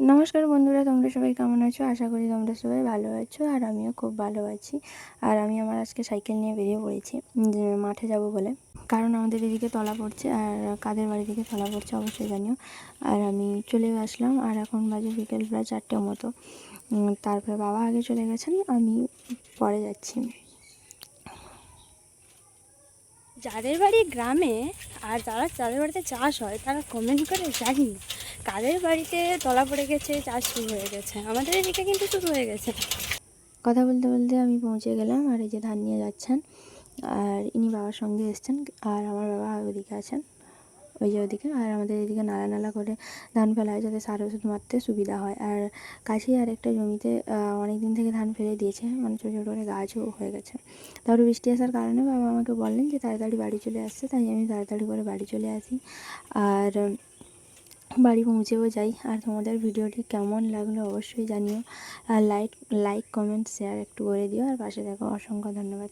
নমস্কার বন্ধুরা, তোমরা সবাই কেমন আছো? আশা করি তোমরা সবাই ভালো আছো আর আমিও খুব ভালো আছি। আর আমি আমার আজকে সাইকেল নিয়ে বেরিয়ে পড়েছি মাঠে যাব বলে। কারণ আমাদের এদিকে তলা পড়ছে আর কাদের বাড়ি থেকে তলা পড়ছে অবশ্যই জানিও। আর আমি চলে আসলাম, আর এখন বাজে বিকেল প্রায় চারটের মতো। তারপরে বাবা আগে চলে গেছেন, আমি পরে যাচ্ছি। যাদের বাড়ি গ্রামে আর যারা যাদের বাড়িতে চাষ হয়, তারা কমেন্ট করে জানি না কাদের বাড়িতে তলা পড়ে গেছে, চাষ শুরু হয়ে গেছে। আমাদের এদিকে কিন্তু শুরু হয়ে গেছে। কথা বলতে বলতে আমি পৌঁছে গেলাম, আর এই যে ধান নিয়ে যাচ্ছেন, আর ইনি বাবার সঙ্গে এসছেন, আর আমার বাবা ওদিকে আছেন, ওই যে ওদিকে, আর আমাদের এদিকে নালা নালা করে ধান ফেলা হয় যাতে সার ওষুধ মারতে সুবিধা হয়। আর কাছেই আর একটা জমিতে অনেক দিন থেকে ধান ফেলে দিয়েছে মানে ছোটো ছোটো করে গাছও হয়ে গেছে। তারপরে বৃষ্টি আসার কারণে বাবা আমাকে বললেন যে তাড়াতাড়ি বাড়ি চলে আসছে তাই আমি তাড়াতাড়ি করে বাড়ি চলে আসি। আর বাড়ি পৌঁছেও যাই। আর তোমাদের ভিডিওটি কেমন লাগল অবশ্যই জানিও। আর লাইক লাইক কমেন্ট শেয়ার একটু করে দিও। আর পাশে দেখো অসংখ্য ধন্যবাদ।